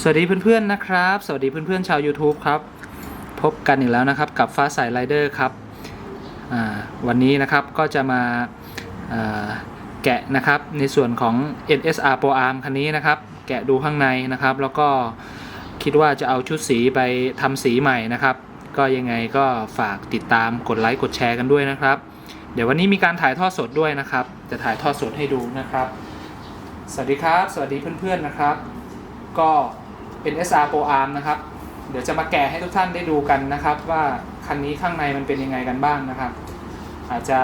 สวัสดีเพื่อนๆนะครับ สวัสดีเพื่อนๆชาว YouTube ครับ พบกันอีกแล้วนะครับกับฟ้าใสไรเดอร์ครับวันนี้นะครับก็จะมาอ่าแกะนะครับในส่วนของ NSR Pro Arm คันนี้นะครับ แกะดูข้างในนะครับ แล้วก็คิดว่าจะเอาชุดสีไปทำสีใหม่นะครับ ก็ยังไงก็ฝากติดตามกดไลค์กดแชร์กันด้วยนะครับ เดี๋ยววันนี้มีการถ่ายทอดสดด้วยนะครับ จะถ่ายทอดสดให้ดูนะครับ สวัสดีครับ สวัสดีเพื่อนๆนะครับ ก็ เป็น SR Pro Arm นะครับ เดี๋ยวจะมาแกะให้ทุกท่านได้ดูกันนะครับ ว่าคันนี้ข้างในมันเป็นยังไงกันบ้างนะครับ อาจจะ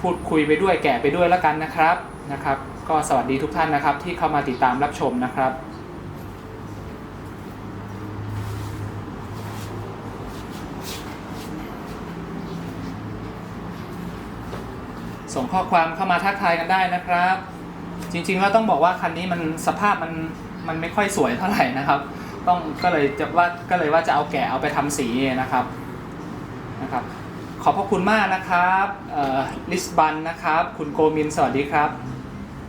พูดคุยไปด้วยแกะไปด้วยแล้วกันนะครับนะครับ ก็สวัสดีทุกท่านนะครับ ที่เข้ามาติดตามรับชมนะครับส่งข้อความเข้ามาทักทายกันได้นะครับ จริงๆแล้วต้องบอกว่าคันนี้มันสภาพมันมันไม่ค่อยสวยเท่าไหร่นะครับ ต้องก็เลยจะว่าก็เลยว่าจะเอาแกะเอาไปทำสีนะครับนะครับ ขอบพระคุณมากนะครับลิสบันนะครับ คุณโกมินสวัสดีครับ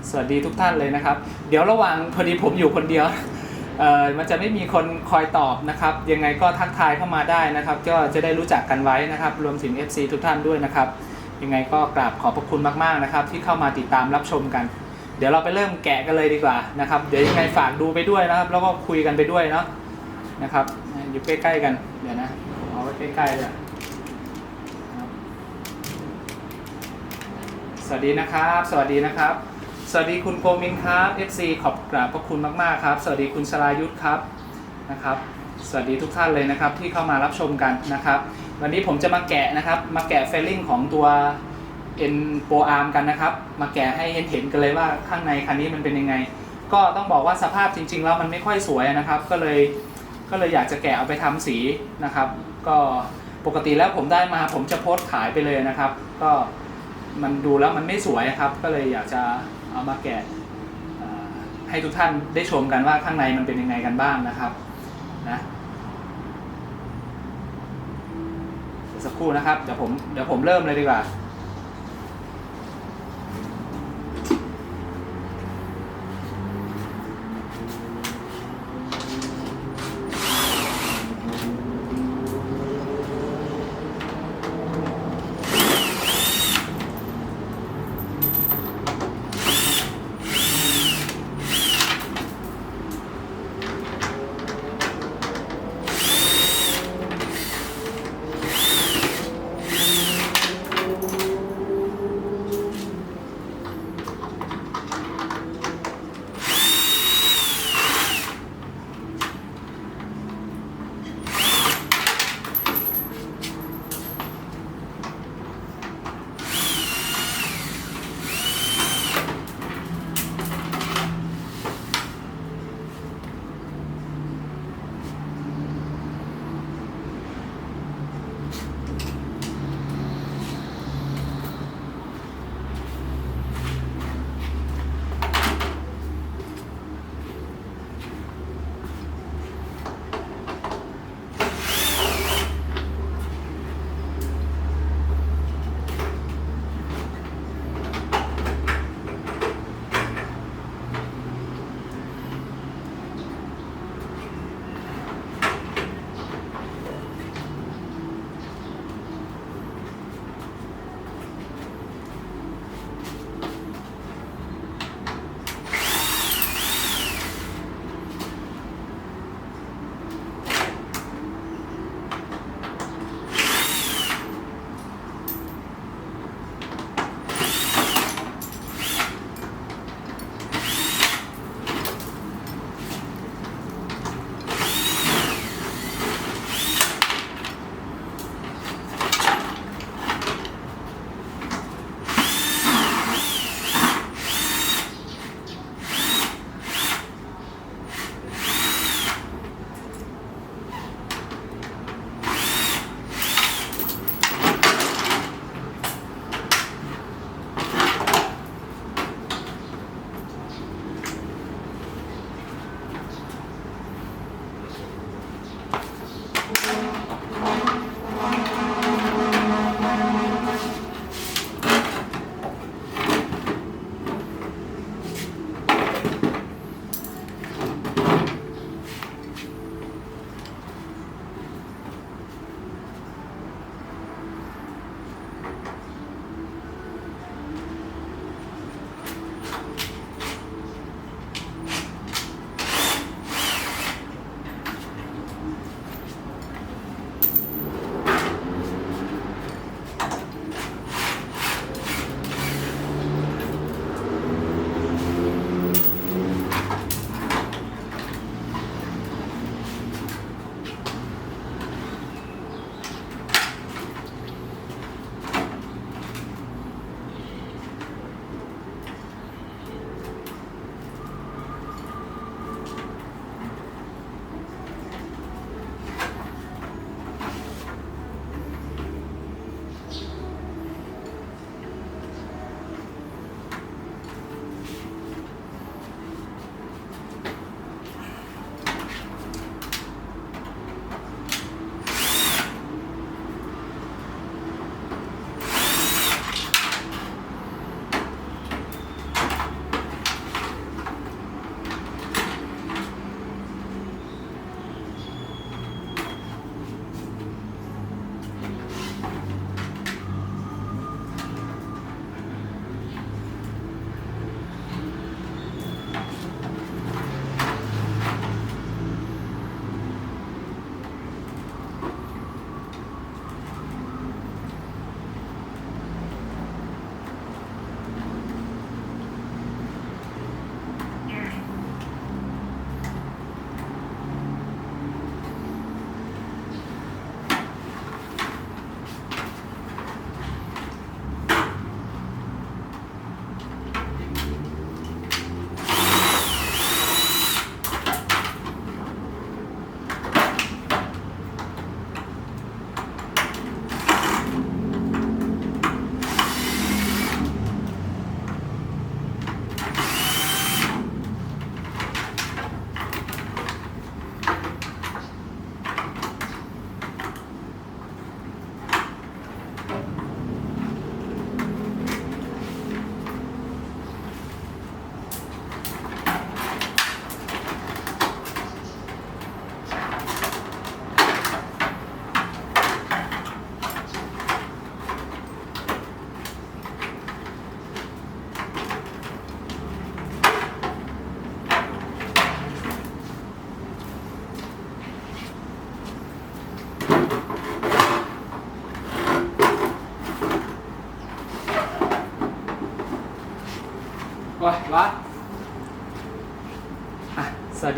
สวัสดีทุกท่านเลยนะครับ เดี๋ยวระหว่างพอดีผมอยู่คนเดียวมันจะไม่มีคนคอยตอบนะครับ ยังไงก็ทักทายเข้ามาได้นะครับ ก็จะได้รู้จักกันไว้นะครับ รวมถึง FC ทุกท่านด้วยนะครับ ยังไงก็กราบขอบพระคุณมากๆนะครับ ที่เข้ามาติดตามรับชมกัน เดี๋ยวเราไปเริ่มแกะกันเลยดีกว่านะครับ เดี๋ยวยังไงฝากดูไปด้วยนะครับ แล้วก็คุยกันไปด้วยเนาะนะครับ อยู่ใกล้ๆกัน เดี๋ยวนะเอาไว้ใกล้ๆเลยครับสวัสดีนะครับ สวัสดีนะครับ สวัสดีคุณโกมินครับ FC ขอบกราบพระคุณมากๆครับ สวัสดีคุณสรายุทธครับนะครับ สวัสดีทุกท่านเลยนะครับที่เข้ามารับชมกันนะครับ วันนี้ผมจะมาแกะนะครับ มาแกะเฟลลิ่งของตัว N Pro Arm กันนะครับ มาแกะให้เห็นเห็นๆกันเลยว่าข้างในคันนี้มันเป็นยังไง ก็ต้องบอกว่าสภาพจริง ๆ แล้วมันไม่ค่อยสวยนะครับ ก็เลยก็เลยอยากจะแกะเอาไปทำสีนะครับ ก็ปกติแล้วผมได้มาผมจะโพสต์ขายไปเลยนะครับ ก็มันดูแล้วมันไม่สวยครับ ก็เลยอยากจะเอามาแกะให้ทุกท่านได้ชมกันว่าข้างในมันเป็นยังไงกันบ้างนะครับนะสักครู่นะครับเดี๋ยวผมเดี๋ยวผมเริ่มเลยดีกว่า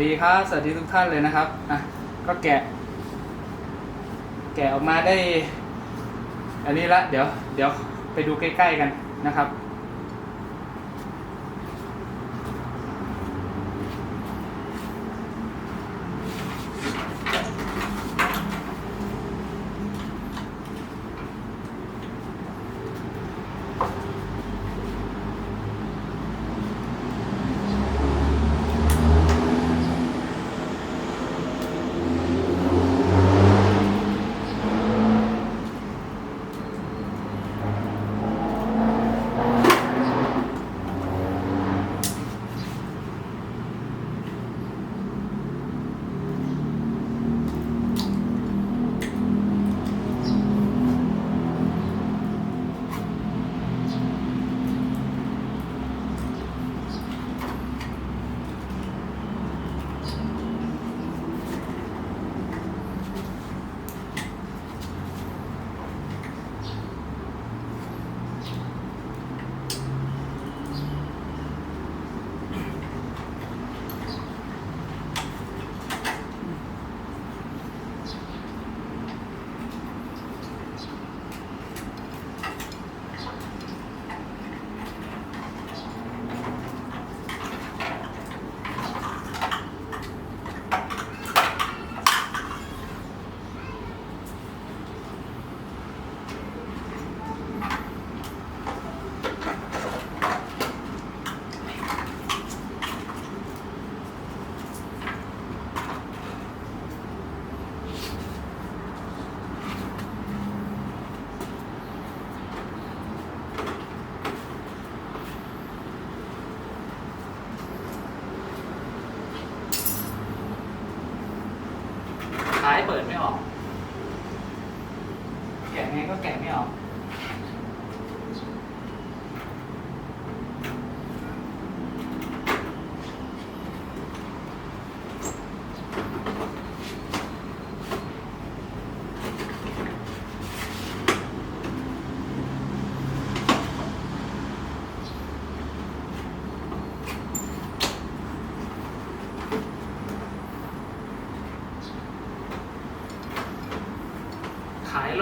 ดีครับ สวัสดีทุกท่านเลยนะครับอะก็แกะ แกะออกมาได้ อันนี้ละ เดี๋ยว เดี๋ยวไปดูใกล้ ๆ กันนะครับ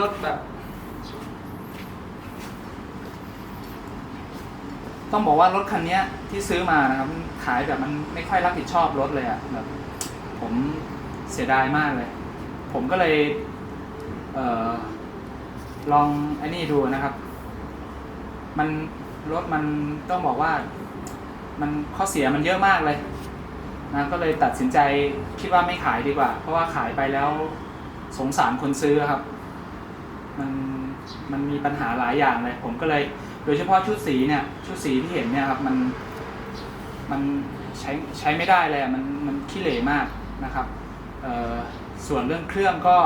รถแบบ ต้องบอกว่ารถคันนี้ที่ซื้อมานะครับขายแบบมันไม่ค่อยรับผิดชอบรถเลยอะแบบ ผมเสียดายมากเลย ผมก็เลยเออลองไอ้นี่ดูนะครับ มันรถมันต้องบอกว่า มันข้อเสียมันเยอะมากเลยนะก็เลยตัดสินใจคิดว่าไม่ขายดีกว่า เพราะว่าขายไปแล้วสงสารคนซื้อครับ มันมีปัญหาหลายอย่างเลย ผมก็เลย โดยเฉพาะชุดสีเนี่ย ชุดสีที่เห็นเนี่ยครับมันมันใช้ใช้ไม่ได้เลยอะมันมันขี้เหร่มากนะครับส่วนเรื่องเครื่องก็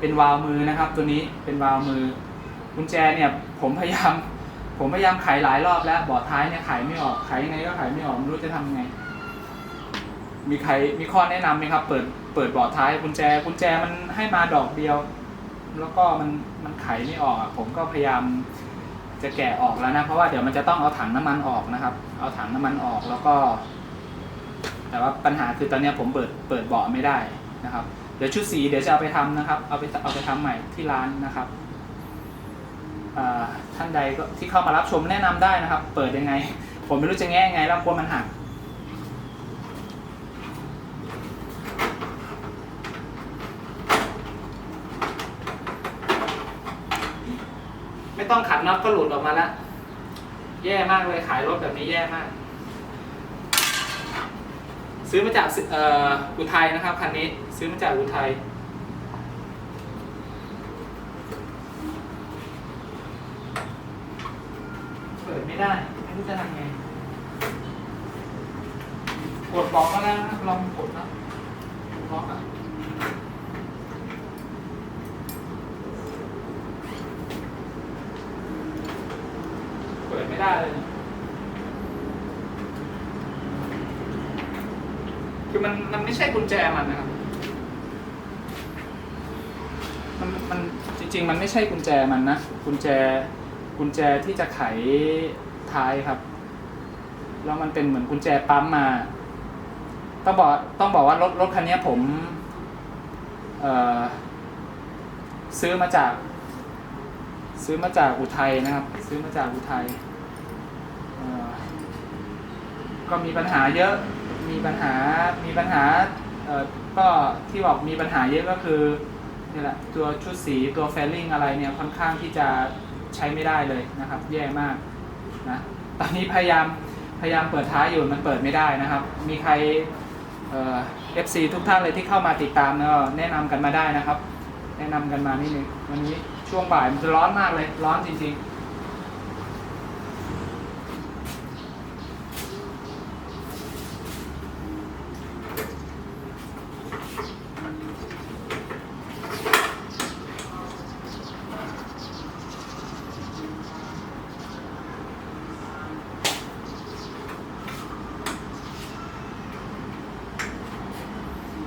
เป็นวาล์วมือนะครับ ตัวนี้เป็นวาล์วมือกุญแจเนี่ยผมพยายามผมพยายามไขหลายรอบแล้วบาะท้ายเนี่ยไขไม่ออกไขยังไงก็ไขไม่ออกไม่รู้จะทำยังไง มีใครมีข้อแนะนำไหมครับ เปิดเปิดบาะท้ายกุญแจกุญแจมันให้มาดอกเดียว แล้วก็มันมันไขไม่ออกอะผมก็พยายามจะแกะออกแล้วนะ เพราะว่าเดี๋ยวมันจะต้องเอาถังน้ำมันออกนะครับ เอาถังน้ำมันออกแล้วก็ แต่ว่าปัญหาคือตอนนี้ผมเปิดเปิดเบาะไม่ได้นะครับ เดี๋ยวชุดสีเดี๋ยวจะเอาไปทำนะครับ เอาไปเอาไปทำใหม่ที่ร้านนะครับท่านใดก็ที่เข้ามารับชมแนะนำได้นะครับ เปิดยังไง ผมไม่รู้จะแง่ยังไงแล้วกลัวมันหัก ไม่ต้องขันน็อตก็หลุดออกมาล้วแย่มากเลยขายรถแบบนี้แย่มาก ซื้อมาจากอ,อุทัยนะครับคันนี้ซื้อมาจากอุทัยเปิดไม่ได้ไม่รู้จะทำไงกดบอกก็แล้วนะลองกดนะบล็อกอะ เปิด ได้เลยคือมันมันไม่ใช่กุญแจมันนะครับ มันมันจริง ๆ มันไม่ใช่กุญแจมันนะกุญแจกุญแจที่จะไขท้ายครับ แล้วมันเป็นเหมือนกุญแจปั๊มมาต้องบอกต้องบอกว่ารถรถคันนี้ผมซื้อมาจาก ซื้อมาจากอุทัยนะครับ ซื้อมาจากอุทัย ก็มีปัญหาเยอะ มีปัญหา มีปัญหา เอ่อ ก็ที่บอกมีปัญหาเยอะก็คือนี่แหละตัวชุดสีตัวแฟลลิ่งอะไรเนี่ยค่อนข้างที่จะใช้ไม่ได้เลยนะครับ แย่มากนะตอนนี้พยายามพยายามเปิดท้ายอยู่มันเปิดไม่ได้นะครับ มีใครเอ่อฟซีทุกท่านเลยที่เข้ามาติดตามเนอะแนะนำกันมาได้นะครับ แนะนำกันมานิดนึงวันนี้ช่วงบ่ายมันจะร้อนมากเลยร้อนจริงๆ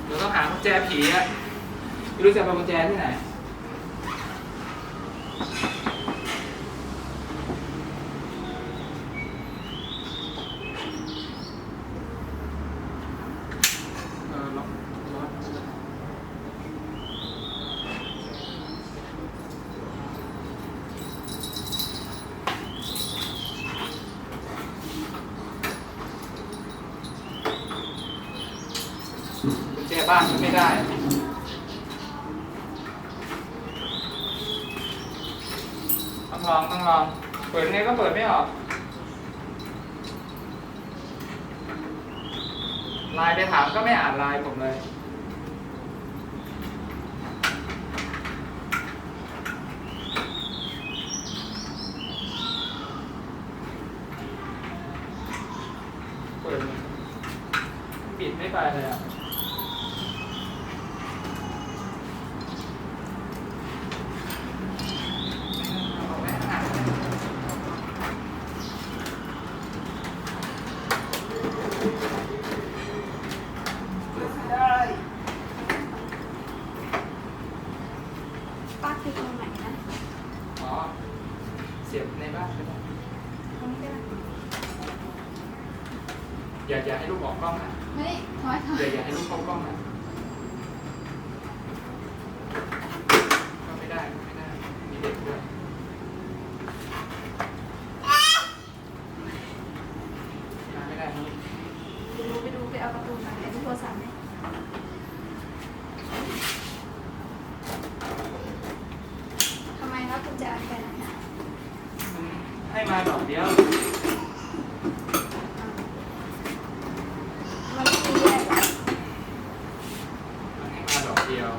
เดี๋ยวต้องหา กุญแจผีอะไม่รู้จะเอากุญแจที่ไหน เออล็อกล็อกกุญแจบ้านก็ไม่ได้ ต้องลองต้องลอง เปิดไงก็เปิดไม่ออก ไลน์ไปถามก็ไม่อ่านไลน์ผมเลย เปิด ปิดไม่ไปเลยอะ ได้ ป้าคือตรงไหนนะ อ๋อ เสียบในบ้านก็ได้ ตรงนี้ก็ได้ อย่าอย่าให้ลูกออกกล้องนะ เฮ้ยถอยถอย อย่าอย่าให้ลูกเข้ากล้องนะก็ไม่ได้ก็ไม่ได้ มีเด็กด้วยมาไม่ได้นะลูก เดี๋ยวหนูไปดูไปเอาประตูมาไอ้ที่โทรศัพท์เนี่ยทำไมครับคุณจะไปไหนอะ มันให้มาดอกเดียว มันไม่มีแยกเหรอมันให้มาดอกเดียว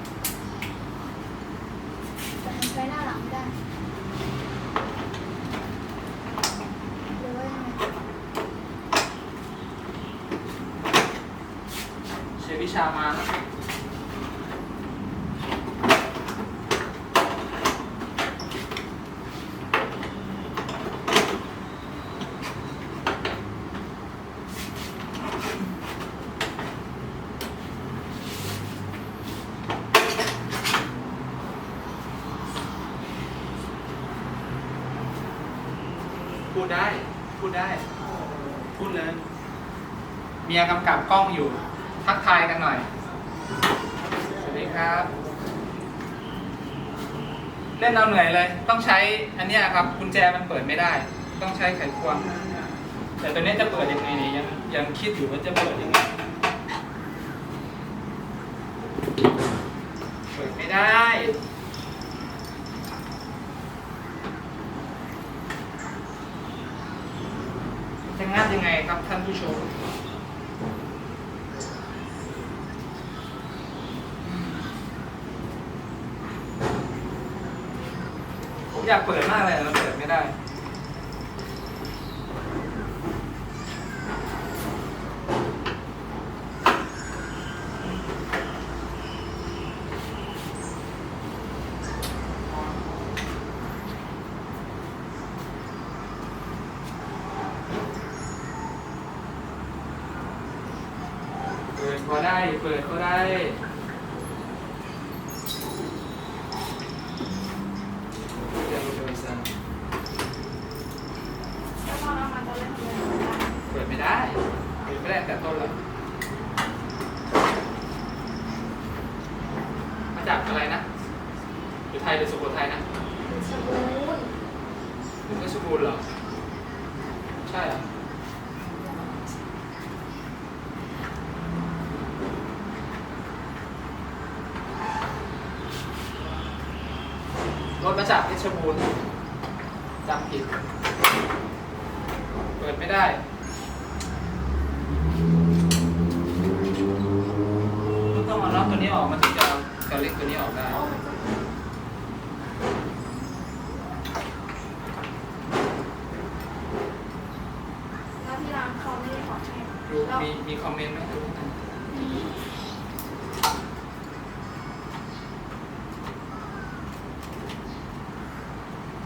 แต่มันไปหน้าหลังไม่ได้หรือว่ายังไงเชฟวิชามาแล้วพูดได้ พูดได้ พูดเลย เมี ยกำกับกล้องอยู่ ทักทายกันหน่อย สวัสดีครับ เล่นเอาเหนื่อยเลย ต้องใช้อันเนี้ยครับกุญแจมันเปิดไม่ได้ ต้องใช้ไขควง แต่ตัวนี้จะเปิดยังไงเนี่ยยังยังคิดอยู่ว่าจะเปิดยังไง เปิดไม่ได้จะงัดยังไงครับท่านผู้ชม อยากเปิดมากเลยแต่เปิดไม่ได้ เปิดก็ได้ เปิดก็ได้ เดี๋ยวเราจะไปสั่ง แล้วพอเรามาตอนแรกทำไมไม่ได้ เปิดไม่ได้ เปิดไม่ได้แต่ต้นแล้ว จากอะไรนะอยู่ไทยหรือสุโขทัยนะ ชบูน หรือเพชรบูรณ์เหรอ ใช่เหรอ รถมาจากเพชรบูรณ์จำผิด เปิดไม่ได้ ต้องเอาน็อตตัวนี้ออกมันถึงจะเอากระเล็กตัวนี้ออกได้ โอ้มันก็แล้วที่ร้านเขาไม่ได้ขอให้ ดู แล้ว มีมีค อมเมนต์ไหมดูหน่อยอืม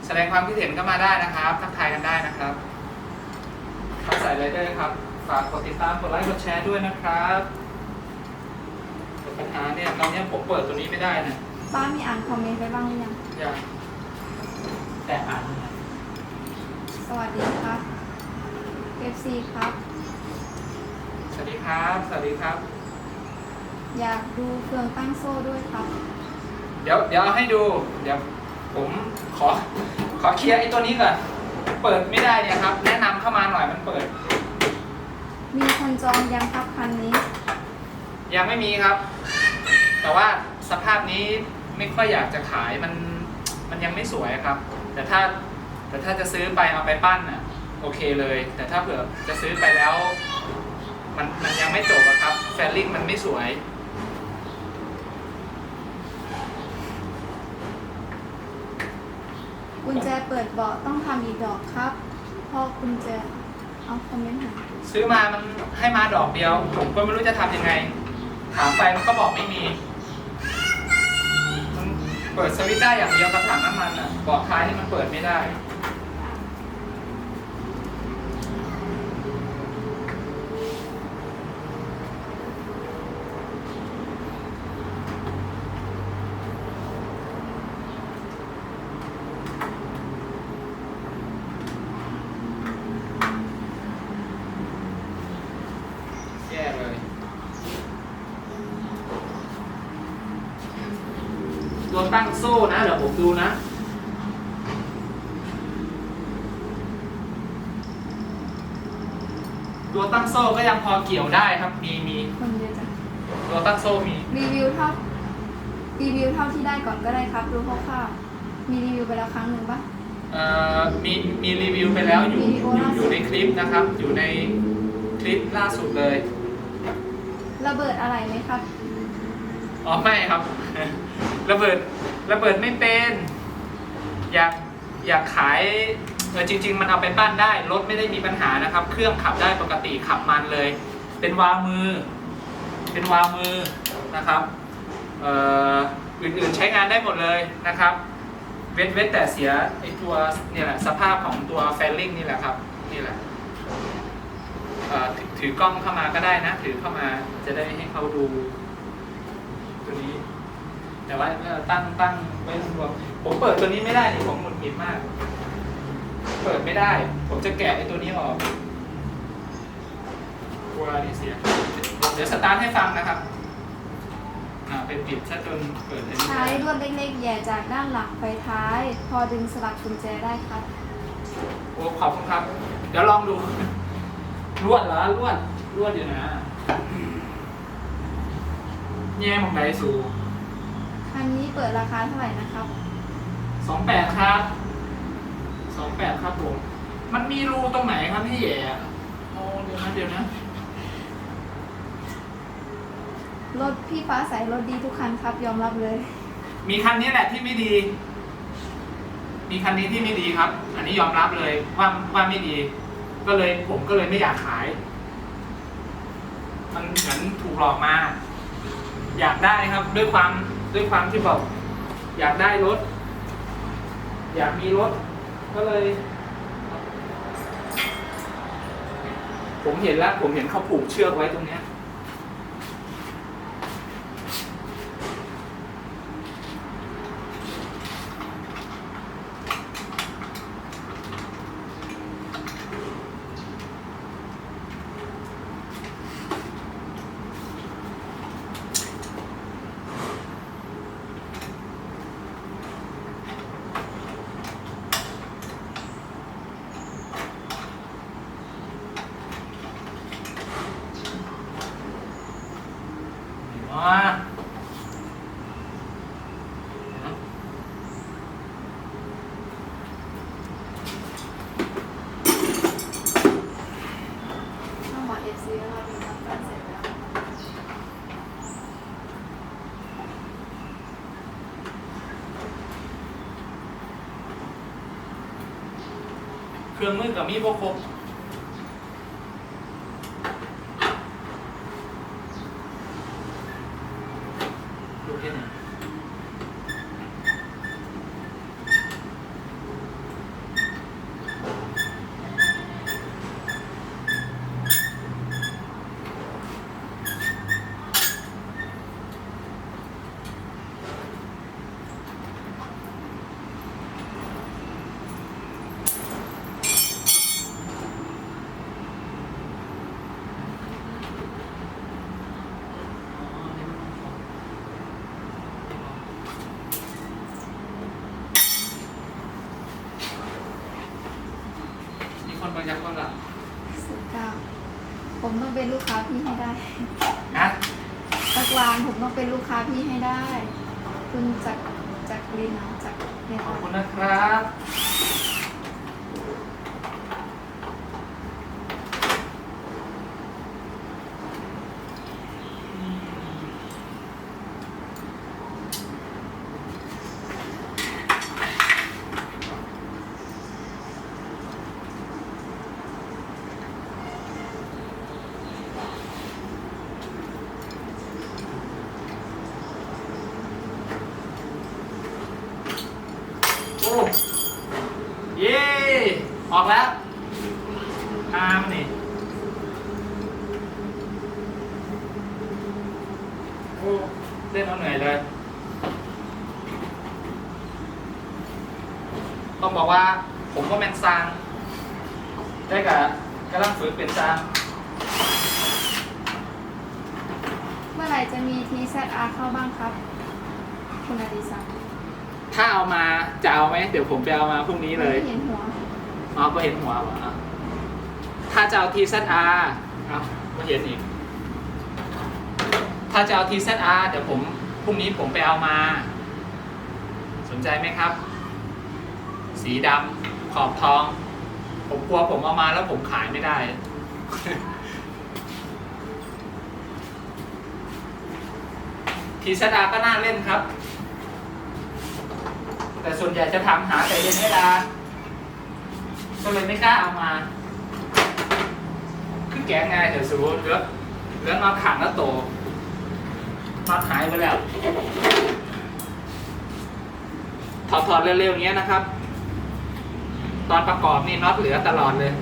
แสดงความคิดเห็นก็มาได้นะครับ ทักทายกันได้นะครับฝากใส่ไรเดอร์ครับ ฝากกดติดตาม กดไลค์ กดแชร์ด้วยนะครับแต่ปัญหาเนี่ยตอนเนี้ยผมเปิดตัวนี้ไม่ได้นะป้ามีอ่านคอมเมนต์ไปบ้างหรือยังอยากแต่อ่านไม่ได้สวัสดีครับ FC ครับ สวัสดีครับ สวัสดีครับ อยากดูเฟืองตั้งโซ่ด้วยครับ เดี๋ยวเดี๋ยวเอาให้ดู เดี๋ยวผมขอ ขอเคลียร์ไอ้ตัวนี้ก่อน เปิดไม่ได้เนี่ยครับ แนะนำเข้ามาหน่อยมันเปิด มีคนจองยังครับคันนี้ ยังไม่มีครับ แต่ว่าสภาพนี้ไม่ค่อยอยากจะขายมันมันยังไม่สวยครับ แต่ถ้าแต่ถ้าจะซื้อไปเอาไปปั้นอะโอเคเลย แต่ถ้าเผื่อจะซื้อไปแล้ว มันมันยังไม่จบอะครับ แฟลลิ่งมันไม่สวย กุญแจเปิดเบาะต้องทำอีกดอกครับเพอกุญแจเอาคอมเมนต์หาซื้อมามันให้มาดอกเดียว ผมก็ไม่รู้จะทำยังไง ถามไปมันก็บอกไม่มีมันเปิดสวิตช์ได้อย่างเดียวกระถางน้ำมันอะเบอกท้ายนี่มันเปิดไม่ได้ แย่เลย ตัวตั้งโซ่นะ เดี๋ยวผมดูนะ ตัวตั้งโซ่ก็ยังพอเกี่ยวได้ครับ มีมีคนเยอะจังตัวตั้งโซ่มี รีวิวเท่ารีวิวเท่าที่ได้ก่อนก็ได้ครับดูคร่าวๆมีรีวิวไปแล้วครั้งหนึ่งปะ เอ่อมีมีรีวิวไปแล้วอยู่วิดีโออยู่ล่าสุดอยู่ในคลิปนะครับ อยู่ในคลิปล่าสุดเลย ระเบิดอะไรไหมครับ อ๋อไม่ครับ ระเบิดระเบิดไม่เป็น อยากอยากขาย เออจริง ๆ มันเอาไปปั้นได้รถไม่ได้มีปัญหานะครับ เครื่องขับได้ปกติขับมันเลย เป็นวาล์วมือ เป็นวาล์วมือนะครับเอ่ออื่นๆใช้งานได้หมดเลยนะครับ เว้นเว้นแต่เสียไอตัวเนี่ยแหละสภาพของตัวแฟลลิ่งนี่แหละครับนี่แหละถือถือกล้องเข้ามาก็ได้นะ ถือเข้ามาจะได้ให้เขาดูตัวนี้ แต่ว่าตั้งตั้งไว้รวมผมเปิดตัวนี้ไม่ได้ผมหงุดหงิดมาก เปิดไม่ได้ ผมจะแกะไอ้ตัวนี้ออกกลัวนี่เสีย เดี๋ยวสตาร์ทให้ฟังนะครับ อ่าเป็นปิดซะจนเปิดอันนี้ใช้ลวดเล็กๆแหย่จากด้านหลังไปท้าย พอดึงสลักกุญแจได้ครับโอ้ขอบคุณครับ เดี๋ยวลองดู ลวดเหรอลวดลวดอยู่นะแย่มองไดสูคันนี้เปิดราคาเท่าไหร่นะครับ สองแปดครับส องแปดครับผม มันมีรูตรงไหนครับที่แย่โอ้เดี๋ยวนะเดี๋ยวนะรถพี่ฟ้าใสรถดีทุกคันครับยอมรับเลย มีคันนี้แหละที่ไม่ดี มีคันนี้ที่ไม่ดีครับ อันนี้ยอมรับเลยว่าว่าไม่ดี ก็เลยผมก็เลยไม่อยากขาย มันเหมือนถูกหลอกมา อยากได้ครับ ด้วยความด้วยความที่บอก อยากได้รถ อยากมีรถ ก็เลย ผมเห็นแล้ว ผมเห็นเขาผูกเชือกไว้ตรงเนี้ย อ๋อ ต้องบอกเอฟซีว่าเราทำการเสร็จแล้ว เครื่องมือกับมีบ่ครบดูแค่นี้มี คนบางอย่างคนละสิบเก้าผมต้องเป็นลูกค้าพี่ให้ได้นะสักวันผมต้องเป็นลูกค้าพี่ให้ได้ คุณจากจากลินนะจากเนี่ยขอบคุณนะครับ โอ้เย้ออกแล้วอามนนี่โอ้เล่นเอาเหนื่อยเลย ต้องบอกว่าผมก็เป็นซางได้กับกำลังฝึกเป็นซางเมื่อไหร่จะมี TZR เข้าบ้างครับ คุณอดิศักดิ์ถ้าเอามาจะเอาไหมเดี๋ยวผมไปเอามาพรุ่งนี้เลยไม่เห็นหัวอ๋อก็เห็นหัววะอะถ้าจะเอา TZR เอาก็เห็นอีก ถ้าจะเอา TZR เดี๋ยวผมพรุ่งนี้ผมไปเอามา สนใจไหมครับ สีดำขอบทอง ผมกลัวผมเอามาแล้วผมขายไม่ได้ TZR ก็น่าเล่นครับ แต่ส่วนใหญ่จะถามหาแต่เย็นไม่ดาก็เลยไม่กล้าเอามา คือแกะง่ายแต่สูเหลือเหลือมาขังแล้วโตมาหายไปแล้วถอดๆเร็วๆอย่างเงี้ยนะครับ ตอนประกอบนี่น็อตเหลือตลอดเลย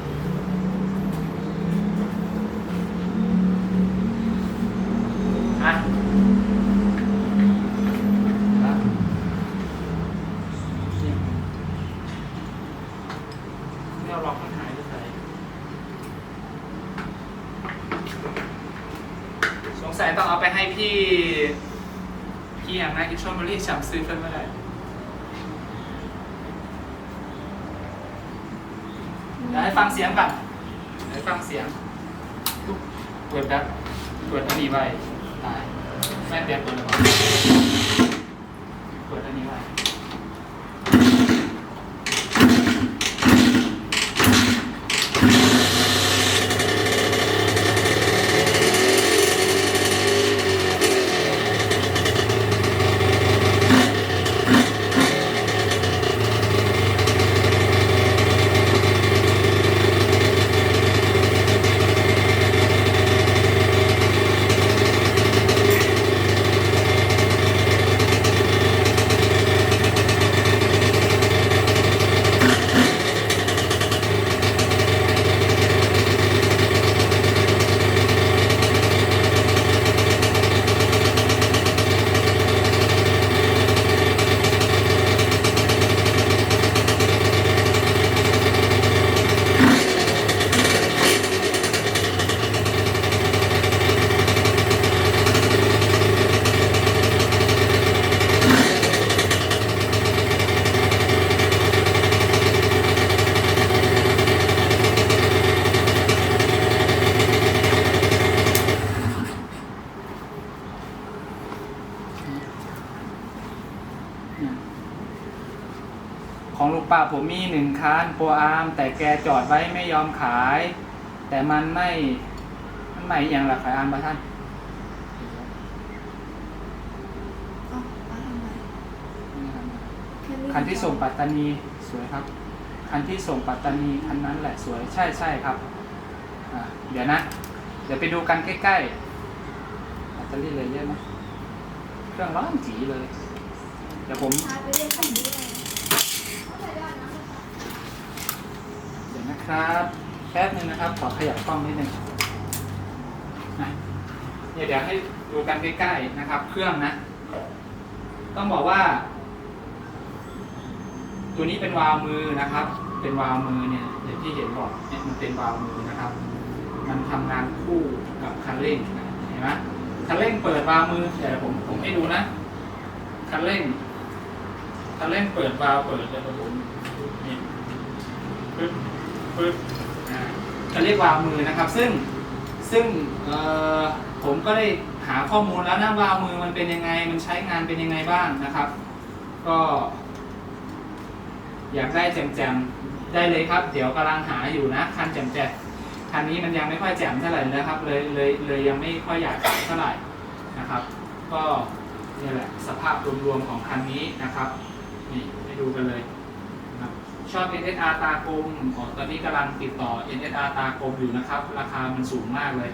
ผมมีหนึ่งคันโปรอาร์มแต่แกจอดไว้ไม่ยอมขาย แต่มันไม่มันไม่อย่างละขายอาร์มปะท่านเอ้ามาทำไมแค่เลื่อคันที่ส่งปัตตานีสวยครับ คันที่ส่งปัตตานีคันนั้นแหละสวยใช่ใช่ครับอ่าเดี๋ยวนะ เดี๋ยวไปดูกันใกล้ๆแบตเตอรี่เลยเยอะไหมเครื่องร้อนจีเลย เดี๋ยวผม ชาร์จไปเรื่อยๆเรื่อย เดี๋ยว นะครับแป๊บนึงนะครับ ขอขยับกล้องนิดนึงนะเนี่ยเดี๋ยวให้ดูกันใกล้ๆนะครับ เครื่องนะ ต้องบอกว่า ตัวนี้เป็นวาล์วมือนะครับ เป็นวาล์วมือเนี่ยอย่างที่เห็นบอกเนี่ยมันเป็นวาล์วมือนะครับ มันทำงานคู่กับคันเร่งนะเห็นไหมคันเร่งเปิดวาล์วมือเดี๋ยวผมผมให้ดูนะคันเร่งคันเร่งเปิดวาล์วเปิดเดี๋ยวผมนี่ปึ๊บ ปึ๊บจะเรียกวาวมือนะครับ ซึ่งซึ่งผมก็ได้หาข้อมูลแล้วนะวาวมือมันเป็นยังไง มันใช้งานเป็นยังไงบ้างนะครับ ก็ อยากได้แจมๆได้เลยครับ เดี๋ยวกำลังหาอยู่นะ คันแจมๆคันนี้มันยังไม่ค่อยแจ่มเท่าไหร่นะครับ เลยเลยเลยยังไม่ค่อยอยากขายเท่าไหร่นะครับ ก็นี่แหละสภาพรวมๆของคันนี้นะครับ นี่ให้ดูกันเลย ชอบ NSR ตากลมอ๋อตอนนี้กำลังติดต่อ NSR ตากลมอยู่นะครับ ราคามันสูงมากเลย